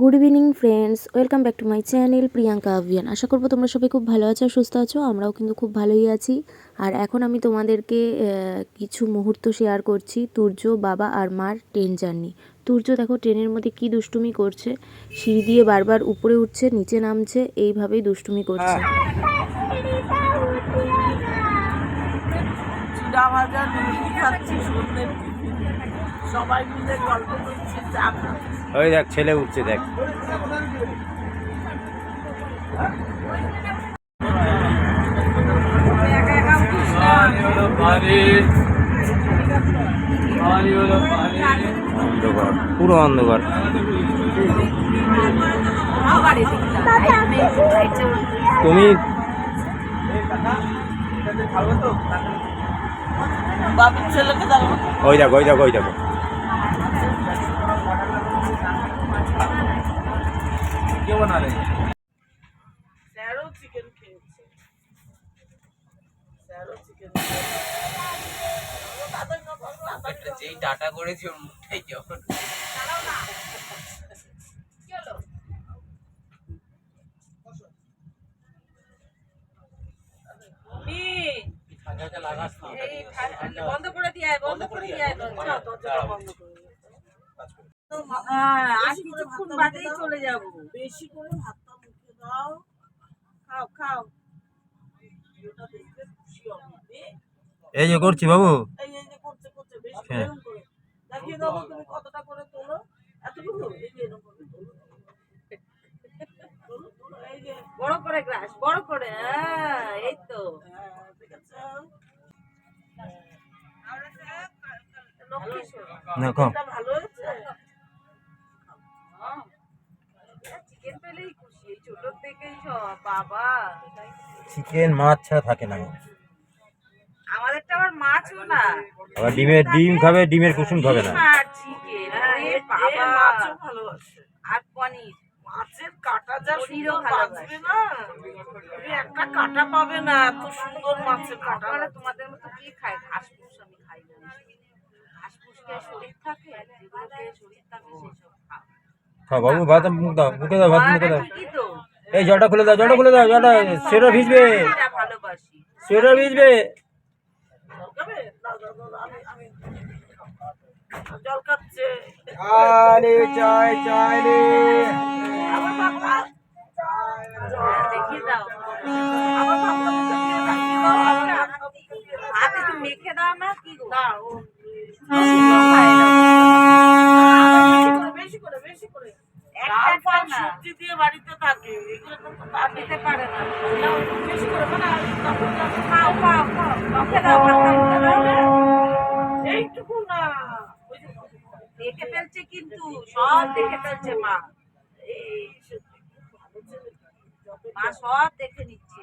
Good evening friends welcome back to my channel Priyanka Abhiyan আশা করব তোমরা সবাই খুব ভালো আছো, সুস্থ আছো, আমরাও কিন্তু খুব ভালোই আছি। আর এখন আমি তোমাদেরকে কিছু মুহূর্ত শেয়ার করছি তুর্য, বাবা আর মার ট্রেন জার্নি তুর্য, দেখো ট্রেনের মধ্যে কি দুষ্টুমি করছে? সিঁড়ি দিয়ে বারবার উপরে উঠছে, নিচে নামছে, এইভাবেই দুষ্টুমি করছে। ভাজা খাচ্ছি সন্ধ্যের সবাই মিলে গল্প করছি ওই দেখ, ছেলে উঠছে, দেখ। পুরো অন্ধকার। তুমি বাবুর ছেলেকে দেখো ওই দেখো ওই দেখো ওই দেখো। স্যারও চিকেন খেয়েছে। স্যারও চিকেন যেই টাটা করেছি ওর মুখটাই কেমন? বন্ধ করে দিয়ে বন্ধ করে দিয়ে দরজাটা বন্ধ করে দিয়ে আয়। আর কিছুক্ষণ বাদেই চলে যাব বেশি করে ভাতটা মুখে দাও খাও খাও। এই যে করছি বাবু এই এই যে করছে করছে বেশি করে হ্যাঁ। করে দেখিয়ে দাও তুমি কতটা করে তোলো এতটুকু এই যে এরকম না কম। চিকেন পেলেই খুশি এই ছোট থেকেই সব বাবা। চিকেন মাছ ছাড়া থাকে না। আমাদেরটা আবার মাছও না। আবার ডিমের ডিম খাবে ডিমের কুসুম খাবে না। আর চিকেন আরে বাবা। মাছও ভালোবাসে। আর পনির। মাছের কাটা যা পনিরও সুন্দর ভালোবাসে। না। তুমি একটা কাটা পাবে না এত সুন্দর মাছের কাটা। তোমাদের মতো কি খায়? ঘাস ফুস আমি খাই না ঘাস ফুস খেয়ে শরীর থাকে যেগুলো খেয়ে শরীর থাকে সেসব খাও খাও বাবু ভাত মুখ দাও মুখে দাও ভাত মুখে দাও মারা ঠিকই তো এই জলটা খুলে দাও জলটা খুলে দাও জলটা সেটা ভিজবে এটা ভালোবাসি সেটা ভিজবে খাবে? দাও, দাও, দাও, আমি আমি জল খাচ্ছে আরে চাই চাই রে আমার বাবা দেখিয়ে দাও আমার বাবা হাতে একটু মেখে দাও না কি গো থাকে, এগুলো তা করে মানে দাও এইটুকু না। দেখে ফেলছে কিন্তু, সব দেখে ফেলছে মা। মা সব দেখে নিচ্ছে।